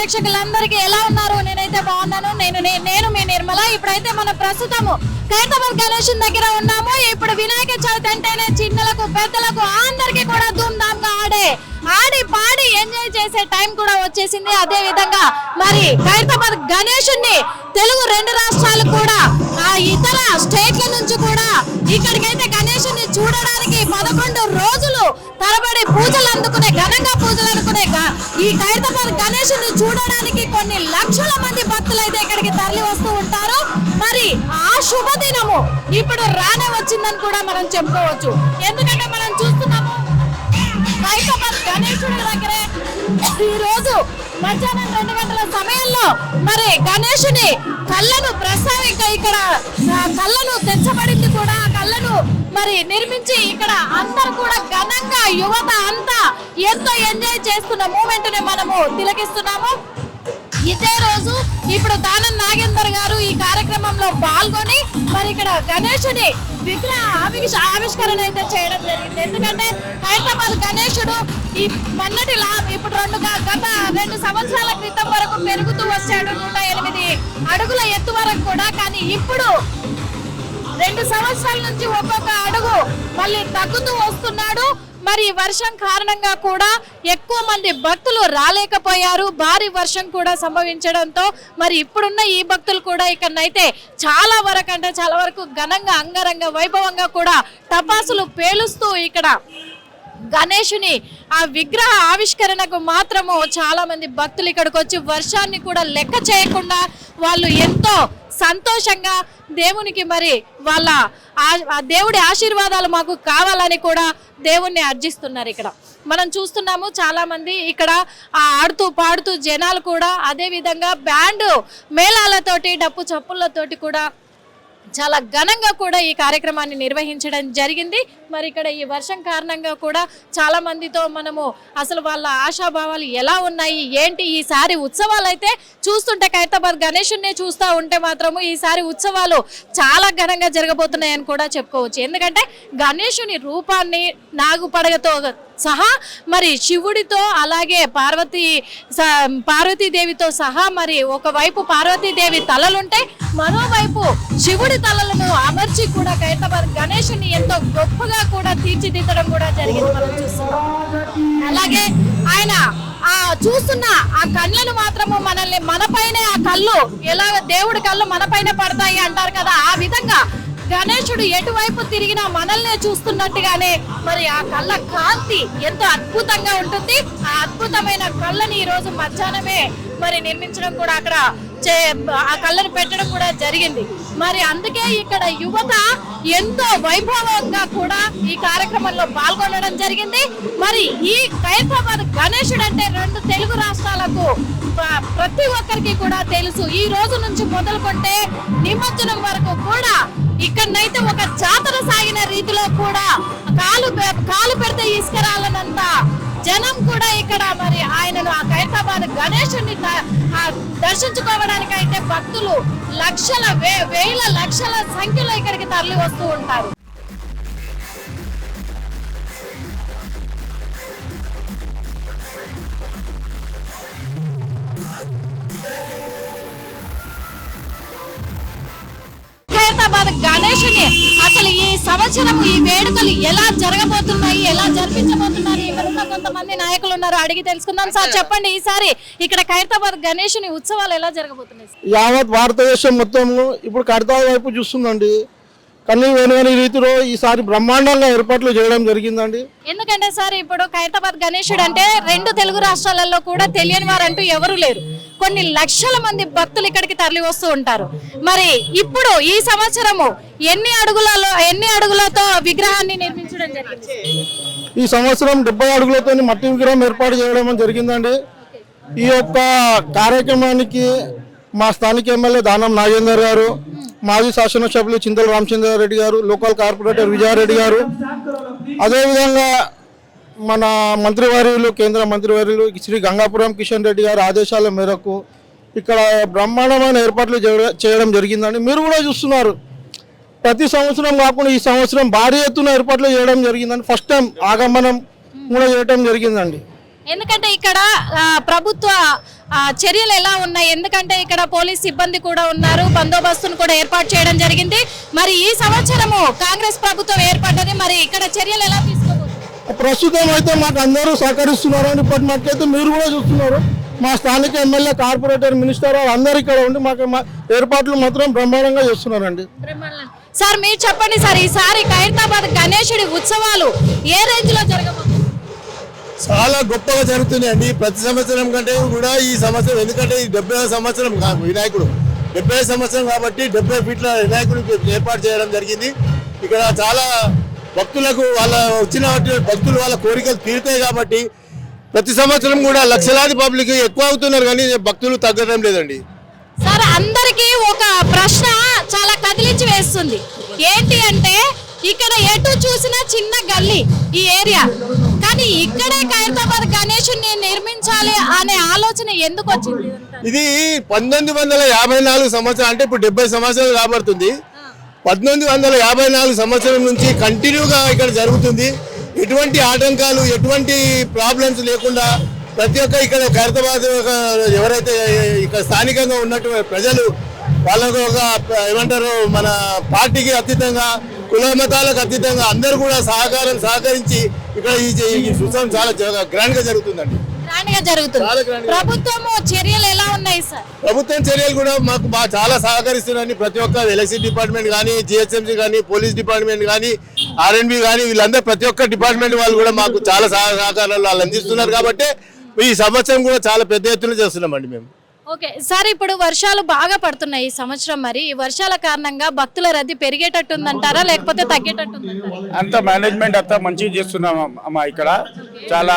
ప్రేక్షకులందరికీ ఎలా ఉన్నారు? నేనైతే బాగున్నాను. నేను నే- నేను మీ నిర్మల. ఇప్పుడైతే మనం ప్రస్తుతము ఖైరతాబాద్ గణేషన్ దగ్గర ఉన్నాము. ఇప్పుడు వినాయక చవితి అంటేనే చిన్నలకు పెద్దలకు అందరికీ కూడా ధూమ్ధామ్గా ఆడే ఆడి పాడి ఎంజాయ్ చేసే టైం కూడా వచ్చేసింది. అదే విధంగా మరి ఖైరతాబాద్ గణేషుణ్ణి తెలుగు రెండు రాష్ట్రాలు కూడా ఆ ఇతర స్టేట్ల నుంచి కూడా ఇక్కడికైతే గణేషుని చూడడానికి పదకొండు రోజులు తరబడి పూజలు అందుకునే ఘనంగా పూజలు అందుకునే గ- ఈ ఖైరతాబాద్ గణేషుని చూడడానికి కొన్ని లక్షల మంది భక్తులు అయితే ఇక్కడికి తరలి వస్తూ ఉంటారు. మరి ఆ శుభదినము ఇప్పుడు రానే వచ్చిందని కూడా మనం చెప్పుకోవచ్చు. ఎందుకంటే మనం చూస్తున్నాము ఖైరతాబాద్ గణేశుడి దగ్గరే ఈ రోజు మధ్యాహ్నం రెండు గంటల సమయంలో మరి గణేషుని కళ్ళను ప్రస్తావిక ఇక్కడ కళ్ళను తెచ్చబడింది కూడా కళ్ళను మరి నిర్మించి ఇక్కడ అందరు కూడా ఘనంగా యువత అంతా ఎంతో ఎంజాయ్ చేస్తున్న మూమెంట్ని మనము తిలకిస్తున్నాము. ఇదే రోజు ఇప్పుడు దానం నాగేందర్ గారు ఈ కార్యక్రమంలో పాల్గొని మరి ఇక్కడ గణేశుని విగ్రహ ఆవిష్ ఆవిష్కరణ అయితే చేయడం జరిగింది. ఎందుకంటే హైదరాబాద్ గణేశుడు ఈ మొన్నటిలా ఇప్పుడు రెండు గత రెండు సంవత్సరాల క్రితం వరకు పెరుగుతూ వచ్చాడు నూట ఎనిమిది అడుగుల ఎత్తు వరకు కూడా. కానీ ఇప్పుడు రెండు సంవత్సరాల నుంచి ఒక్కొక్క అడుగు మళ్ళీ తగ్గుతూ వస్తున్నాడు. మరి వర్షం కారణంగా కూడా ఎక్కువ మంది భక్తులు రాలేకపోయారు. భారీ వర్షం కూడా సంభవించడంతో మరి ఇప్పుడున్న ఈ భక్తులు కూడా ఇక్కడనైతే చాలా వరకు అంటే చాలా వరకు ఘనంగా అంగరంగ వైభవంగా కూడా టపాసులు పేలుస్తూ ఇక్కడ గణేషుని ఆ విగ్రహ ఆవిష్కరణకు మాత్రము చాలా మంది భక్తులు ఇక్కడికి వచ్చి వర్షాన్ని కూడా లెక్క చేయకుండా వాళ్ళు ఎంతో సంతోషంగా దేవునికి మరి వాళ్ళ ఆ- దేవుడి ఆశీర్వాదాలు మాకు కావాలని కూడా దేవుణ్ణి అర్జిస్తున్నారు ఇక్కడ. మనం చూస్తున్నాము చాలా మంది ఇక్కడ ఆడుతూ పాడుతూ జనాలు కూడా అదే విధంగా బ్యాండ్ మేళాలతోటి డప్పు చప్పులతోటి కూడా చాలా ఘనంగా కూడా ఈ కార్యక్రమాన్ని నిర్వహించడం జరిగింది. మరి ఇక్కడ ఈ వర్షం కారణంగా కూడా చాలా మందితో మనము అసలు వాళ్ళ ఆశాభావాలు ఎలా ఉన్నాయి? ఏంటి ఈసారి ఉత్సవాలు అయితే? చూస్తుంటే ఖైరతాబాద్ గణేషున్నే చూస్తూ ఉంటే మాత్రము ఈసారి ఉత్సవాలు చాలా ఘనంగా జరగబోతున్నాయని కూడా చెప్పుకోవచ్చు. ఎందుకంటే గణేషుని రూపాన్ని నాగుపడగతో సహా మరి శివుడితో అలాగే పార్వతీ స- పార్వతీదేవితో సహా మరి ఒకవైపు పార్వతీదేవి తలలుంటాయి మరోవైపు శివుడి తలలను అమర్చి కూడా కైతబర్ గణేషుని ఎంతో గొప్పగా కూడా తీర్చిదిద్దడం కూడా జరిగింది మనం చూస్తున్నాం. అలాగే ఆయన ఆ చూస్తున్న ఆ కళ్ళను మాత్రము మనల్ని మనపైనే ఆ కళ్ళు ఎలా దేవుడి కళ్ళు మనపైనే పడతాయి అంటారు కదా ఆ విధంగా గణేశుడు ఎటువైపు తిరిగినా మనల్నే చూస్తున్నట్టుగానే మరి ఆ కళ్ళ కాంతి ఎంతో అద్భుతంగా ఉంటుంది. ఆ అద్భుతమైన కళ్ళని ఈ రోజు మధ్యాహ్నమే మరి నిర్మించడం కూడా అక్కడ చే- ఆ కళ్ళను పెట్టడం కూడా జరిగింది. మరి అందుకే ఇక్కడ యువత ఎంతో వైభవంగా కూడా ఈ కార్యక్రమంలో పాల్గొనడం జరిగింది. మరి ఈ ఖైరతాబాద్ గణేశుడు అంటే రెండు తెలుగు రాష్ట్రాలకు ప్రతి ఒక్కరికి కూడా తెలుసు. ఈ రోజు నుంచి మొదలుకొంటే నిమజ్జనం వరకు కూడా ఇక్కడనైతే ఒక జాతర సాగిన రీతిలో కూడా కాలు పె- కాలు పెడితే ఇసుకరాలనంత జనం కూడా ఇక్కడ మరి ఆయనను ఆ ఖైరతాబాద్ గణేశుని దర్శించుకోవడానికి అయితే భక్తులు లక్షల వే- వేల లక్షల సంఖ్యలో ఇక్కడికి తరలి వస్తూ ఉంటారు. ఖైరతాబాద్ గణేషుని అసలు ఈ సంవత్సరం ఈ వేడుకలు ఎలా జరగబోతున్నాయి ఎలా జరిపించబోతున్నారు కొంతమంది నాయకులు ఉన్నారు అడిగి తెలుసుకుందాం సార్. చెప్పండి ఈసారి ఇక్కడ ఖైరతాబాద్ గణేషుని ఉత్సవాలు ఎలా జరగబోతున్నాయి? యావత్ భారతదేశం మొత్తం ఇప్పుడు కడతా వైపు చూస్తుందండి. కన్నీ వెనుగని రీతిలో ఈసారి బ్రహ్మాండంగా ఏర్పాట్లు చేయడం జరిగిందండి. ఎందుకంటే సార్ ఇప్పుడు ఖైరతాబాద్ గణేశుడు అంటే రెండు తెలుగు రాష్ట్రాలలో కూడా తెలియని వారంటూ ఎవరు లేరు. కొన్ని లక్షల మంది భక్తులు ఇక్కడికి తరలి వస్తూ ఉంటారు. మరి ఇప్పుడు ఈ సంవత్సరము ఎన్ని అడుగులలో ఎన్ని అడుగులతో విగ్రహాన్ని నిర్మించడం జరిగింది? ఈ సంవత్సరం డెబ్బై అడుగులతో మట్టి విగ్రహం ఏర్పాటు చేయడం జరిగిందండి. ఈ యొక్క కార్యక్రమానికి మా స్థానిక ఎమ్మెల్యే దానం నాగేందర్ గారు మాజీ శాసనసభ్యులు చింతల రామచంద్రారెడ్డి గారు లోకల్ కార్పొరేటర్ విజయారెడ్డి గారు. అదేవిధంగా మన మంత్రివర్యులు కేంద్ర మంత్రివర్యులు శ్రీ గంగాపురం కిషన్ రెడ్డి గారి ఆదేశాల మేరకు ఇక్కడ బ్రహ్మాండమైన ఏర్పాట్లు చేయడం జరిగిందండి. మీరు కూడా చూస్తున్నారు. ప్రతి సంవత్సరం కాకుండా ఈ సంవత్సరం భారీ ఎత్తున ఏర్పాట్లు చేయడం జరిగిందండి. ఫస్ట్ టైం ఆగమనం కూడా చేయడం జరిగిందండి. ఎందుకంటే ఇక్కడ ప్రభుత్వ చర్యలు ఎలా ఉన్నాయి? ఎందుకంటే ఇక్కడ పోలీస్ సిబ్బంది కూడా ఉన్నారు. బందోబస్తును కూడా ఏర్పాటు చేయడం జరిగింది. మరి ఈ సంవత్సరము కాంగ్రెస్ ప్రభుత్వం ఏర్పడ్డది. మరి ఇక్కడ చర్యలు ఎలా తీసుకోబోతున్నారు ప్రస్తుతం అయితే మాకు అందరూ సహకరిస్తున్నారండి ఇప్పటి మటుకైతే మీరు కూడా చూస్తున్నారు. మా స్థానిక ఎమ్మెల్యే కార్పొరేటర్ మినిస్టర్ అందరు ఇక్కడ ఉండి మాకు మా ఏర్పాట్లు మాత్రం బ్రహ్మాండంగా చేస్తున్నారండి. సార్ మీరు చెప్పండి సార్ ఈసారి ఖైరతాబాద్ గణేశుడి ఉత్సవాలు ఏ రేంజ్లో చాలా గొప్పగా జరుగుతున్నాయండి. ప్రతి సంవత్సరం కంటే కూడా ఈ సంవత్సరం ఎందుకంటే ఈ డెబ్బై సంవత్సరం కా- వినాయకుడు డెబ్బై సంవత్సరం కాబట్టి డెబ్బై ఫీట్ల వినాయకుడు ఏర్పాటు చేయడం జరిగింది. ఇక్కడ చాలా భక్తులకు వాళ్ళ వచ్చిన భక్తులు వాళ్ళ కోరికలు తీరుతాయి కాబట్టి ప్రతి సంవత్సరం కూడా లక్షలాది పబ్లిక్ ఎక్కువ అవుతున్నారు కానీ భక్తులు తగ్గడం లేదండి. సార్ అందరికీ ఒక ప్రశ్న చాలా కదిలించి వేస్తుంది. ఏంటి అంటే ఇక్కడ ఎటు చూసినా చిన్న గల్లీ ఈ ఏరియా. కానీ ఇక్కడే ఖైరతాబాద్ గణేషుని నిర్మించాలి అనే ఆలోచన ఎందుకు వచ్చింది? ఇది పంతొమ్మిది వందల యాభై నాలుగు సంవత్సరాలు అంటే ఇప్పుడు డెబ్బై సంవత్సరాలు కాబడుతుంది. పద్దెనిమిది వందల యాభై నాలుగు సంవత్సరం నుంచి కంటిన్యూగా ఇక్కడ జరుగుతుంది. ఎటువంటి ఆటంకాలు ఎటువంటి ప్రాబ్లమ్స్ లేకుండా ప్రతి ఒక్క ఇక్కడ ఖైరతాబాద్ ఎవరైతే ఇక్కడ స్థానికంగా ఉన్నటువంటి ప్రజలు వాళ్ళకు ఒక ఏమంటారు మన పార్టీకి అతీతంగా కుల మతాలకు అతీతంగా అందరూ కూడా సహకారం సహకరించి ఇక్కడ ఈ ఈ ఉత్సవం చాలా గ్రాండ్గా జరుగుతుందండి. గ్రాండ్గా జరుగుతుంది ప్రభుత్వము చర్యలు ఎలా ఉన్నాయి సార్? ప్రభుత్వం చర్యలు కూడా మాకు బాగా చాలా సహకరిస్తున్నారని ప్రతి ఒక్క ఎలక్షన్ డిపార్ట్మెంట్ కానీ జిహెచ్ఎంసీ కానీ పోలీస్ డిపార్ట్మెంట్ కానీ ఆర్ఎన్బి కానీ వీళ్ళందరూ ప్రతి ఒక్క డిపార్ట్మెంట్ వాళ్ళు కూడా మాకు చాలా సహ- సహకారాలు వాళ్ళు అందిస్తున్నారు కాబట్టి ఈ సంవత్సరం కూడా చాలా పెద్ద ఎత్తున చేస్తున్నామండి మేము. ఓకే. సార్ ఇప్పుడు వర్షాలు బాగా పడుతున్నాయి ఈ సంవత్సరం మరి. ఈ వర్షాల కారణంగా భక్తుల రద్దీ పెరిగేటట్టుందంటారా లేకపోతే తగ్గేటట్టుందంటారా? అంత మేనేజ్మెంట్ అంతా మంచిగా చేస్తున్నాం అమ్మా ఇక్కడ. చాలా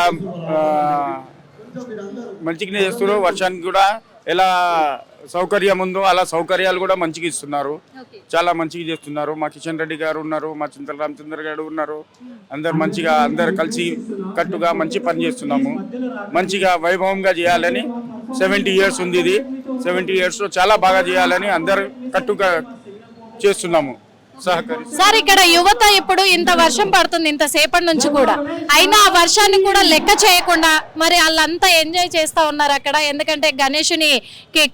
మంచిగానే చేస్తున్నారు. వర్షానికి కూడా ఎలా సౌకర్యం ఉందో అలా సౌకర్యాలు కూడా మంచిగా ఇస్తున్నారు. చాలా మంచిగా చేస్తున్నారు. మా కిషన్ రెడ్డి గారు ఉన్నారు మా చింతల రామచంద్ర గారు ఉన్నారు. అందరు మంచిగా అందరు కలిసి కట్టుగా మంచి పని చేస్తున్నాము. మంచిగా వైభవంగా చేయాలని సెవెంటీ ఇయర్స్ ఉంది ఇది. సెవెంటీ ఇయర్స్లో చాలా బాగా చేయాలని అందరు కట్టుగా చేస్తున్నాము. సార్ ఇక్కడ యువత ఇప్పుడు ఇంత వర్షం పడుతుంది ఇంత సేపటి నుంచి కూడా. అయినా ఆ వర్షాన్ని కూడా లెక్క చేయకుండా మరి వాళ్ళంతా ఎంజాయ్ చేస్తా ఉన్నారు అక్కడ. ఎందుకంటే గణేషుని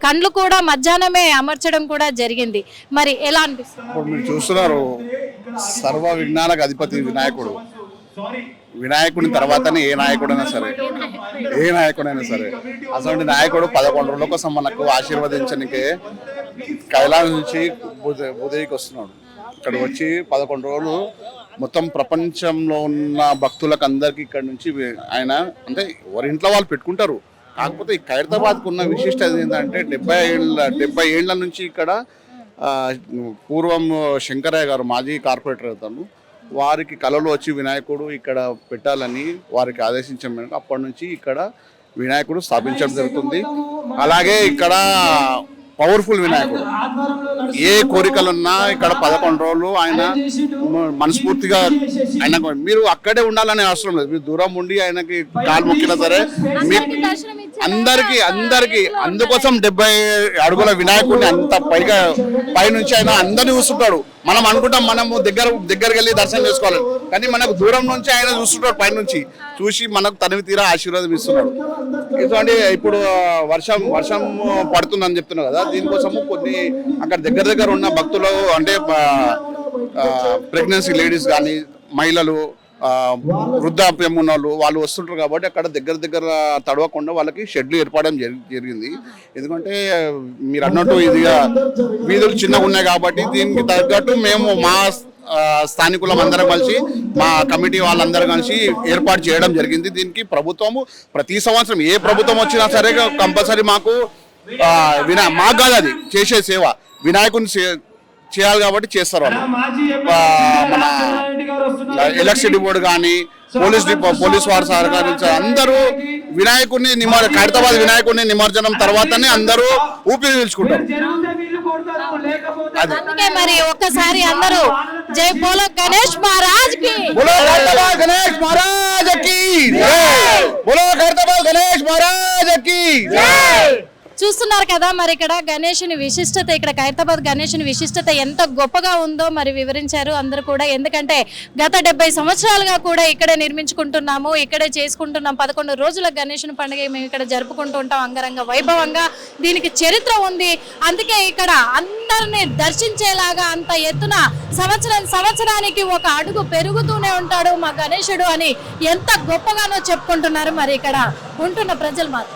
కండ్లు కూడా మధ్యాహ్నమే అమర్చడం కూడా జరిగింది. మరి ఎలా అనిపిస్తుంది? ఇప్పుడు మీరు చూస్తున్నారు సర్వ విజ్ఞానకు అధిపతి వినాయకుడు. వినాయకుడి తర్వాతనే ఏ నాయకుడైనా సరే ఏ నాయకుడైనా సరే అసలు నాయకుడు పదకొండు రోజుల కోసం మనకు ఆశీర్వదించడానికి కైలాసం నుంచి బుధ- బుధయ్యకి వస్తున్నాడు. ఇక్కడ వచ్చి పదకొండు రోజులు మొత్తం ప్రపంచంలో ఉన్న భక్తులకు అందరికి ఇక్కడ నుంచి ఆయన అంటే ఎవరి ఇంట్లో వాళ్ళు పెట్టుకుంటారు. కాకపోతే ఈ ఖైరతాబాద్కు ఉన్న విశిష్టత ఏంటంటే డెబ్బై ఏళ్ళ డెబ్బై ఏళ్ళ నుంచి ఇక్కడ పూర్వం శంకరయ్య గారు మాజీ కార్పొరేటర్ అవుతాను వారికి కళలో వచ్చి వినాయకుడు ఇక్కడ పెట్టాలని వారికి ఆదేశించడం మేరకు అప్పటి నుంచి ఇక్కడ వినాయకుడు స్థాపించడం జరుగుతుంది. అలాగే ఇక్కడ పవర్ఫుల్ వినాయకుడు. ఏ కోరికలున్నా ఇక్కడ పదకొండు రోజులు ఆయన మనస్ఫూర్తిగా ఆయన మీరు అక్కడే ఉండాలనే అవసరం లేదు. మీరు దూరం ఉండి ఆయనకి కాలు మొక్కినా సరే మీకు అందరికి అందరికి అందుకోసం డెబ్బై అడుగుల వినాయకుడిని అంత పైగా పైనుంచి ఆయన అందరిని చూస్తుంటాడు. మనం అనుకుంటాం మనము దగ్గర దగ్గరికి వెళ్ళి దర్శనం చేసుకోవాలి. కానీ మనకు దూరం నుంచి ఆయన చూస్తుంటాడు పైనుంచి. చూసి మనకు తనివి తీరా ఆశీర్వాదం ఇస్తున్నాడు. ఇటువంటి ఇప్పుడు వర్షం వర్షం పడుతుందని చెప్తున్నారు కదా దీనికోసము కొన్ని అక్కడ దగ్గర దగ్గర ఉన్న భక్తులు అంటే ప్రెగ్నెన్సీ లేడీస్ కానీ మహిళలు వృద్ధాప్యం ఉన్న వాళ్ళు వాళ్ళు వస్తుంటారు కాబట్టి అక్కడ దగ్గర దగ్గర తడవకుండా వాళ్ళకి షెడ్లు ఏర్పడడం జరి- జరిగింది. ఎందుకంటే మీరు అన్నట్టు ఇది వీధులు చిన్నగా ఉన్నాయి కాబట్టి దీనికి తగ్గట్టు మేము మా స్థానికులం అందరం కలిసి మా కమిటీ వాళ్ళందరూ కలిసి ఏర్పాటు చేయడం జరిగింది. దీనికి ప్రభుత్వము ప్రతి సంవత్సరం ఏ ప్రభుత్వం వచ్చినా సరే కంపల్సరీ మాకు వినా మాకు కాదు అది చేసే సేవ. వినాయకుని చేయాలి కాబట్టి చేస్తారు వాళ్ళు. మన ఎలక్షన్ డిపోట్ కానీ పోలీస్ డిపో పోలీస్ వారు సహకరించారు అందరూ వినాయకుడిని నిమర్ ఖైరతాబాద్ వినాయకుడిని నిమజ్జనం తర్వాతనే అందరూ ఊపిరి పీల్చుకుంటారు. అందుకే మరి ఒక్కసారి అందరూ జై బోలో గణేష్ మహారాజ్కి బోలో ఖైరతాబాద్ గణేష్ మహారాజ్కి బోలో ఖైరతాబాద్ గణేష్ మహారాజ్కి చూస్తున్నారు కదా మరి ఇక్కడ గణేషుని విశిష్టత ఇక్కడ ఖైరతాబాద్ గణేషుని విశిష్టత ఎంత గొప్పగా ఉందో మరి వివరించారు అందరూ కూడా. ఎందుకంటే గత డెబ్బై సంవత్సరాలుగా కూడా ఇక్కడే నిర్మించుకుంటున్నాము ఇక్కడే చేసుకుంటున్నాం. పదకొండు రోజుల గణేషుని పండుగ మేము ఇక్కడ జరుపుకుంటూ ఉంటాం అంగరంగ వైభవంగా. దీనికి చరిత్ర ఉంది. అందుకే ఇక్కడ అందరిని దర్శించేలాగా అంత ఎత్తున సంవత్సరం సంవత్సరానికి ఒక అడుగు పెరుగుతూనే ఉంటాడు మా గణేశుడు అని ఎంత గొప్పగానో చెప్పుకుంటున్నారు మరి ఇక్కడ ఉంటున్న ప్రజలు మాత్రం.